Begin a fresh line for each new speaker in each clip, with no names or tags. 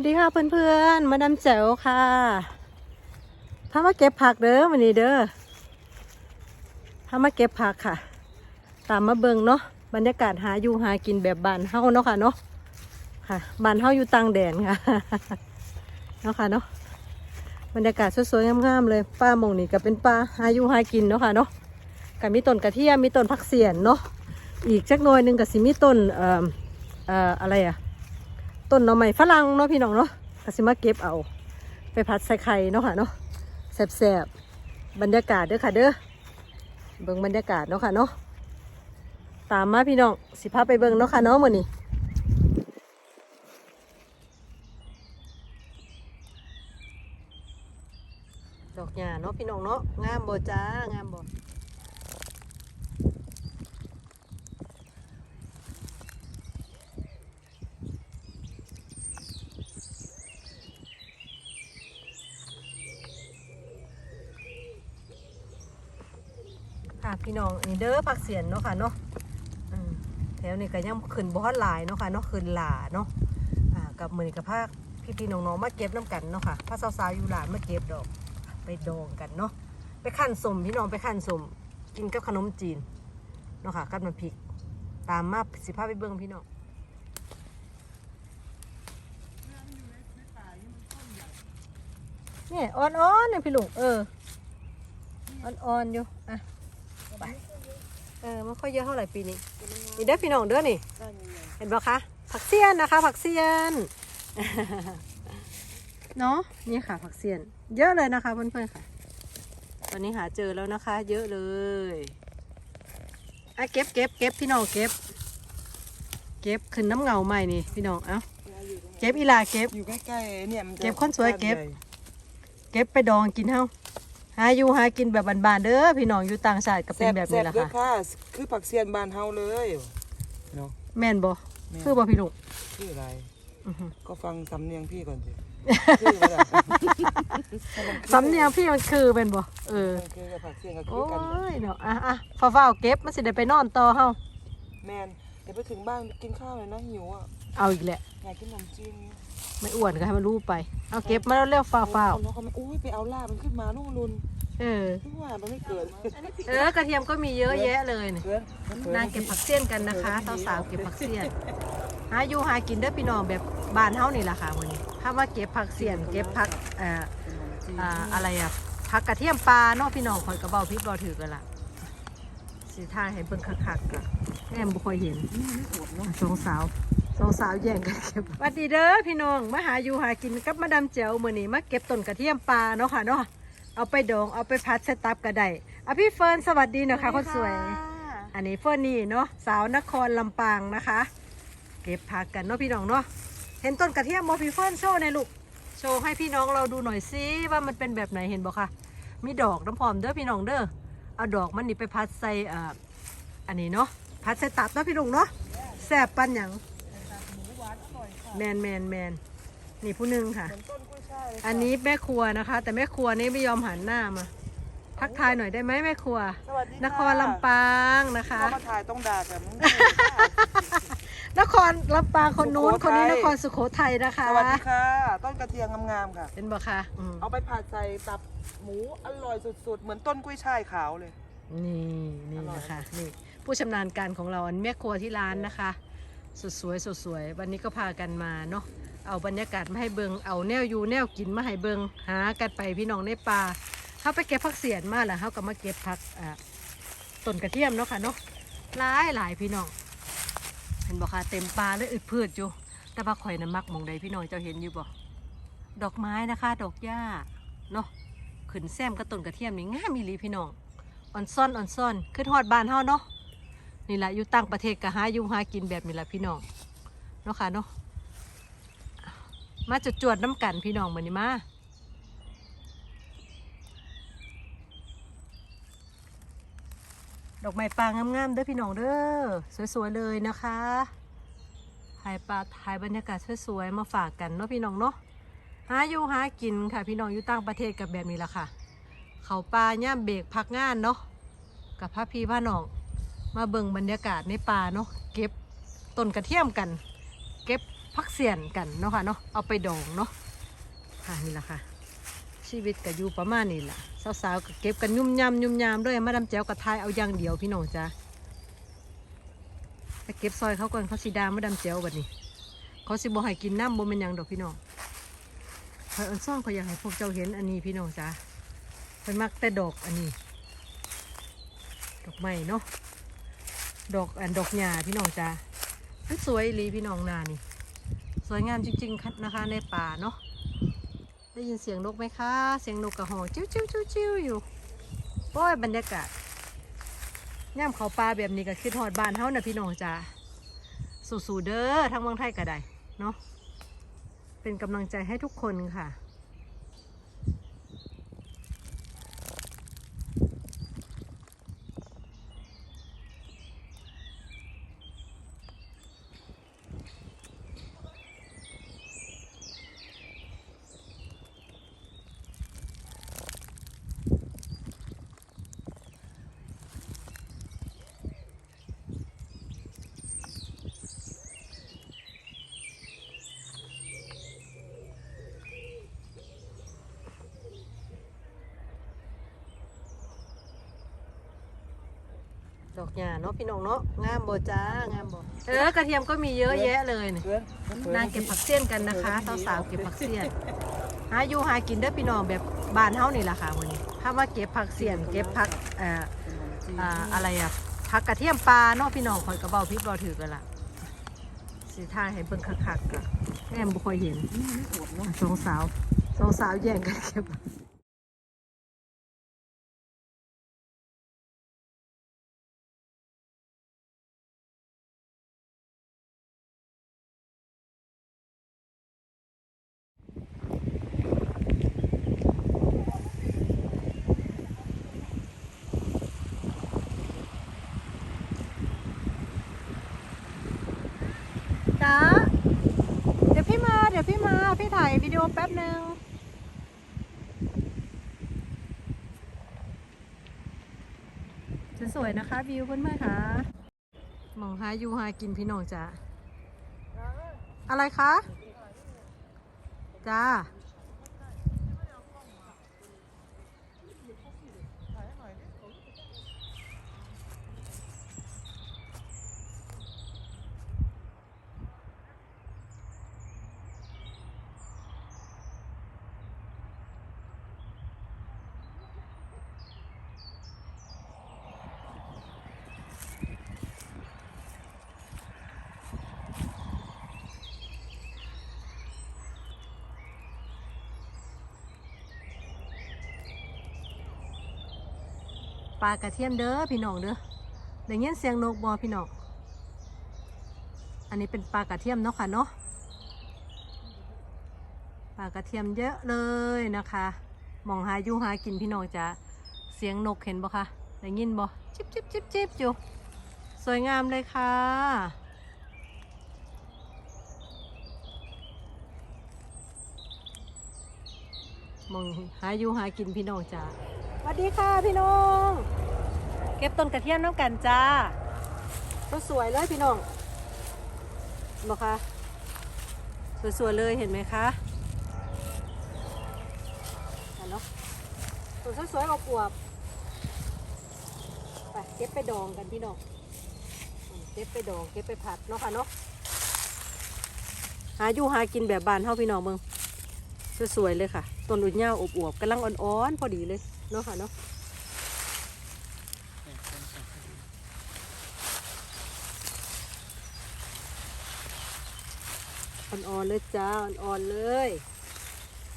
วัสดีค่ะเพื่อนๆ มาดามแจ๋วค่ะพามาเก็บผักเด้อวันนี้เด้อพามาเก็บผักค่ะ ตามมาเบิงเนาะบรรยากาศหาอยู่หากินแบบบ้านเฮาเนาะค่ะเนาะค่ะบ้านเฮาอยู่ต่างแดนค่ะเนาะค่ะเนาะบรรยากาศสวยๆงามๆเลยป้ามงนี่ก็เป็นป้าหาอยู่หากินเนาะค่ะเนาะก็มีต้นกระเทียมมีต้นผักเสียนเนาะอีกจักหน่อยหนึงก็สิมีต้นเอ่อเอ่ออะไรอะ ต้นหน่อไม้ฝรั่งเนาะพี่น้องเนาะก็สิมาเก็บเอา ไปผัดใส่ไข่เนาะค่ะเนาะแซ่บๆบรรยากาศเด้อค่ะเด้อเบิ่งบรรยากาศเนาะค่ะเนาะตามมาพี่น้องสิพาไปเบิ่งเนาะค่ะเนาะมื้อนี้ดอกหญ้าเนาะพี่น้องเนาะงามบ่จ้างามบ่ ค่ะพี่น้องนี่เด้อผักเสียนเนาะค่ะเนาะแถวนี้ก็ยังขึ้นบอดหลายเนาะค่ะเนาะขึ้นหลาเนาะกับมือนี้ก็พาพี่น้องๆมาเก็บน้ำกันเนาะค่ะพาสาวๆอยู่หลานมาเก็บดอก ไปดองกันเนาะไปขั้นสมพี่น้องไปขั้นสมกินกับขนมจีนเนาะค่ะกับน้ำพริกตามมาสิพาไปเบิ่งพี่น้องเนี่ยอ่อนๆเนี่ยพี่ลุงเอออ่อนๆอยู่อะ เออไม่ค่อยเยอะเท่าไหร่ปีนี้นี่เด้อพี่น้องเด้อนี่ เห็นปะคะ ผักเสียนนะคะ ผักเสียน เนาะนี่ค่ะ ผักเสียน เยอะเลยนะคะเพื่อนๆค่ะตอนนี้หาเจอแล้วนะคะ เยอะเลยอะเก็บเก็บเก็บพี่น้องเก็บ เก็บขึ้นน้ำเงาใหม่นี่พี่น้อง เอ้า เก็บอีหลาเก็บ
อยู่ใกล้ๆเนี่ยมันจะ
เก็บคนสวยเก็บ เก็บไปดองกินเฮา หาอยู่หากินแบบบานๆเด้อพี่น้องอยู่ต่างชาติก็เป็นแบบนี้แหละ
ซ่
ค่ะ
ๆเด้อคือผักเซียนบานเฮาเลยเนาะ
แม่นบ่
แม่น
คือบ่พี่ลุง
ชื่ออะไร
อื้อหือ
ก็ฟังสำเนียงพี่ก่อนสิชื่ออะไร
สำเนียงพี่มันคือเป็นบ่เออ
มันคือกับผักเซียนก็คื
โอ้
อกัน
ยเนาะอะอะฟ้าฟ้าวๆเก็บมันสิได้ไปนอนต่อเฮา
แมนเดี๋ยวไปถึงบ้านกินข้าวเลยนะหิวอะ
เอาอีกแหละ
อยากกินขนมจีน
ไม่อ้วนก็ให้มันรู้ไป เอาเก็บมาแล้วเร็วฟ้าวฟ้าว
แล้วเขาไม่อุ้ยไปเอาลาบมันขึ้นมาลูกรุน
ๆเออ
ทุกว่ามันไม่เกิด
เออกระเทียมก็มีเยอะแยะเลยนี่
เกิน
นางเก็บผักเสี้ยนกันนะคะสาวๆเก็บผักเสี้ยนหาอยู่หากินเด้อพี่น้องแบบบ้านเฮานี่แหละค่ะมื้อนี้ถ้าว่าเก็บผักเสี้ยนเก็บผักเอ่ออ่าอะไรอะผักกระเทียมปลาเนาะพี่น้องคอยกระเบาพริกเบาถือกันละสิท่ายให้เบิ่งคักๆอะแอมบ่ค่อยเห็นสองสาว สองสาวแย่งกันเก็บสวัสดีเด้อพี่น้องมาหาอยู่หากินกับมาดามเจียวมื้อนี้มาเก็บต้นกระเทียมปลาเนาะค่ะเนาะเอาไปดองเอาไปพัดใส่ตับก็ได้อะพี่เฟิร์นสวัสดีเนาะค่ะคนสวย อันนี้เฟิร์นนี่เนาะสาวนครลำปางนะคะ เก็บผักกันเนาะพี่น้องเนาะเห็นต้นกระเทียมบ่พี่เฟิร์นโชว์ในอยลูกโชว์ให้พี่น้องเราดูหน่อยสิว่ามันเป็นแบบไหนเห็นบ่คะมีดอกน้ำพร้อมเด้อพี่น้องเด้อเอาดอกมันนี่ไปพัดใส่อ่าอันนี้เนาะพัดใส่ตับเนาะพี่ลุงเนาะแซ่บปันหยัง แมนแมนแมนนี่ผู้หนึงค่ะ
เหมือนต้นกุ้ยช่ายเลย
อันนี้แม่ครัวนะคะ แต่แม่ครัวนี่ไม่ยอมหันหน้ามา ทักทายหน่อยได้ไหมแม่ครัว
สวัสดี
นครลำปางนะ
เขา
คะ
มาถ่ายต้องด่าแบบนี้
นครลำปางคนนู้น
สุโข
ค
ทั
น
ย
นี้นครสุโขทัยนะคะ
สวัสดีค่ะ ต้นกระเทียมงามๆค่ะ
เป็นบ่คะอืม
เอาไปผัดใส่ตับหมูอร่อยสุดๆ เหมือนต้นกุ้ยช่ายขาวเลย
นี่นี่
อร่อย
นะคะนี่ผู้ชำนาญการของเราอันแม่ครัวที่ร้านนะคะ สดสวยสดสวยวันนี้ก็พากันมาเนาะเอาบรรยากาศมาให้เบิงเอาแนวอยู่แนวกินมาให้เบิงหากันไปพี่น้องในป่าเขาไปเก็บผักเสียนมาแล้วเขาก็มาเก็บผักอ่าต้นกระเทียมเนาะค่ะเนาะหลายหลายพี่น้องเห็นบอกค่ะเต็มป่าเลยอึดพืชอยู่ แต่ว่าข่อยน้ำมักมองใดพี่น้องเจ้าเห็นอยู่บ่ดอกไม้นะคะ ดอกหญ้าเนาะขึ้นแซมกับต้นกระเทียมนี่งามมีลีพี่น้องอ่อนซ่อนอ่อนซ่อนขึ้นฮอดบานเฮาเนาะ นี่แหละอยู่ต่างประเทศก็หาอยู่หากินแบบนี้แหละพี่น้องเนาะค่ะเนาะมาจุดจวดน้ำกันพี่น้องมือนี้มาดอกไม้ปางงามๆเด้อพี่น้องเด้อสวยๆเลยนะคะถ่ายปลาถ่ายบรรยากาศสวยๆมาฝากกันเนาะพี่น้องเนาะหาอยู่หากินค่ะ พี่น้องอยู่ต่างประเทศกับแบบนี้ละค่ะ เขาปลาย่ามเบรกพักงานเนาะกับพระพี่พระน้อง มาเบิ่งบรรยากาศในป่าเนาะเก็บต้นกระเทียมกัน เก็บผักพักเสียนกันเนาะค่ะเนาะเอาไปดองเนาะค่ะนี่แหละค่ะ ชีวิตก็อยู่ประมาณนี้แหละสาวๆก็เก็บกันยุ่มยำยุ่มยำด้วยมาดามแจ้วกระทายเอาอย่างเดียวพี่น้องจ้าไปเก็บซอยเขาก่อนเขาสีดามาดามแจ้วแบบนี้ เขาสิบ่ให้กินน้ำบ่เป็นยังดอกพี่น้องคอยอันซ่องเขาอยากให้พวกเจ้าเห็นอันนี้พี่น้องจ้าเพิ่นมักแต่ดอกอันนี้ ดอกไม้เนาะ ดอกอันดอกหญ้าพี่น้องจ้ามันสวยอีหลีพี่น้องนานี่ สวยงามจริงๆนะคะในป่าเนาะได้ยินเสียงนกไหมคะ เสียงนกกระหอจิ้วจิ้วจิ้วจิ้วอยู่โอ้ยบรรยากาศย่ามเขาปลาแบบนี้ก็คือทอดบ้านเฮานะพี่น้องจ้าสู่ๆเด้อทั้งเมืองไทยก็ได้เนาะเป็นกำลังใจให้ทุกคนค่ะ ดอกหญ้าเนาะพี่น้องเนาะงามบ่จ้างามบ่เออกระเทียมก็มีเยอะแยะเลยนี่
เพื่อน
นางเก็บผักเสี้ยนกันนะคะสาวๆเก็บผักเสี้ยนหาอยู่หากินเด้อพี่น้องแบบบ้านเฮานี่แหละค่ะวันนี้ถ้าว่าเก็บผักเสี้ยนเก็บผักเอ่ออ่าอะไรอะผักกระเทียมปลาเนาะพี่น้องคอยกระเบาพริกเบาถือกันละสิท่ายให้เบิ่งคักๆอะแอมบ่ค่อยเห็นสองสาวสองสาวแย่งกันเก็บ จ้าเดี๋ยวพี่มา เดี๋ยวพี่มา พี่วิดีโอแป๊บหนึ่งสวยๆนะคะวิวเพื่อนๆค่ะมองหาอยู่หากินพี่น้องจ้าอะไรคะ จ้า ปลากระเทียมเด้อพี่น้องเด้อได้ยินเสียงนกบอพี่น้อง อันนี้เป็นปลากระเทียมเนาะค่ะเนาะ ปลากระเทียมเยอะเลยนะคะมองหาอยู่หากินพี่น้องจ้ะเสียงนกเห็นบ่คะได้ยินบ่จิบจิบจิบจิบอยู่สวยงามเลยค่ะ มองหาอยู่หากินพี่น้องจ้า สวัสดีค่ะพี่น้อง เก็บต้นกระเทียมน้ำกันจ้าต้นสวยเลยพี่น้องบอกคะสวยๆเลยเห็นไหมคะเห็นเนาะต้นสวยๆอวบไปเก็บไปดองกันพี่น้องเก็บไปดองเก็บไปผัดเนาะค่ะเนาะหาอยู่หากินแบบบานเท่าพี่น้องเมืองสวยๆเลยค่ะต้นอุ่นเงาอบอวบกำลังอ่อนๆพอดีเลย เนาะค่ะเนาะอ่อนๆเลยจ้าอ่อนๆเลย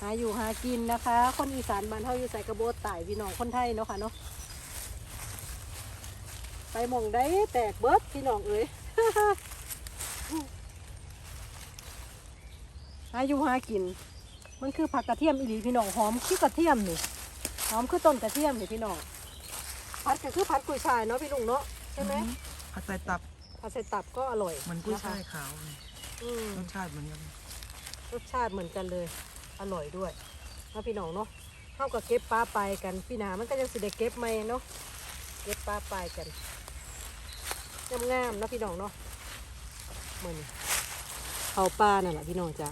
หาอยู่หากินนะคะ คนอีสานบ้านเฮาอยู่ใส่กระโบดไต่พี่น้องคนไทยเนาะค่ะเนาะไปมองได้แตกเบิดพี่น้องเอ้ยหาอยู่หากิน มันคือผักกระเทียมอีหลีพี่น้องหอมคือกระเทียมนี่ หอมคือต้นกระเทียมนี่พี่น้องผัดก็คือผัดกุยช่ายเนาะพี่ลุงเนาะใช่ไหม
ผัดใส่ตับ
ผัดใส่ตับก็อร่อย
เหมือนกุ้ยช่าย
นะคะ
ขาวเลย
อืม
รสชาติเหมือนกัน
รสชาติเหมือนกันเลย อร่อยด้วยเนาะพี่น้องเนาะเท่ากับเก็บปลาไปกันพี่นามันก็ยังสิได้เก็บไหมเนาะเก็บปลาไปกันงามๆเนาะพี่น้องเนาะเหมือนเขาปลานั่นแหละพี่น้องจ้ะ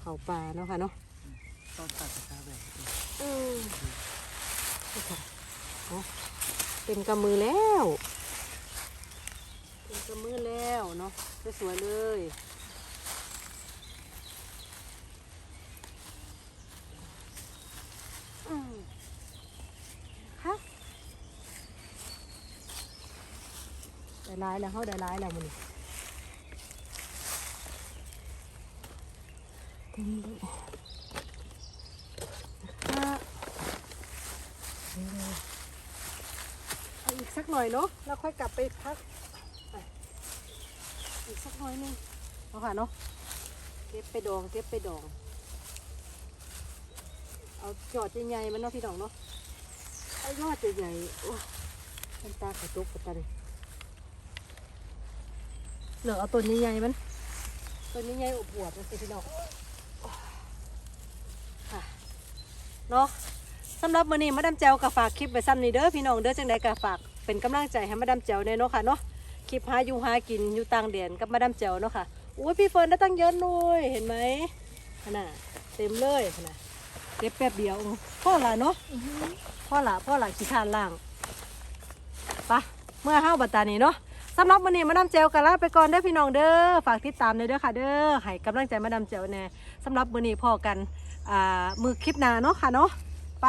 เขาปลาเนาะค่ะเนาะ
ตอนตัดกระชาแบบนี้
อืมนี่ค่ะเต็มกำมือแล้วเต็มกำมือแล้วเนาะสวยเลยอืมค่ะได้ร้ายแล้วเขาได้ร้ายแล้วมันเต็มเลยค่ะเอยเนาะแล้วค่อยกลับไปพักอีกสักน่อยหนึงเอาค่ะเนาะเก็บไปดองเก็บไปดอง เอาจอดใหญ่ๆมันเนาะพี่น้องเนาะไอ้ยอดใหญ่ๆโอ้ยมันตากระตุกกระตันเหลือเอาตัวใหญ่ๆมันตัวใหญ่ๆอบอวบมันสิพี่น้องค่ะเนาะสำหรับมื้อนี้มาดามแจวกับฝากคลิปไว้ซ้ำนี่เด้อพี่น้องเด้อจังใดก็ฝาก เป็นกำลังใจให้มาดามแจวแน่เนาะค่ะเนาะคลิปหาอยู่หากินอยู่ต่างแดนกับมาดามแจวเนาะค่ะอุ้ยพี่เฟิร์นได้ตั้งเยอะเลยเห็นไหมขนาดเต็มเลยขนาดเก็บแป๊บเดียวพ่อละเนาะพ่อละพ่อละขี้ทานล่างไปะเมื่อห้าวบัตตานี้เนาะสำหรับวันนี้มาดามเจลกันลาไปก่อนเด้อพี่น้องเด้อฝากติดตามเลยเด้อค่ะเด้อให้กำลังใจมาดามเจลแน่สำหรับวันนี้พอกันอ่ามือคลิปหน้าเนาะค่ะเนาะไป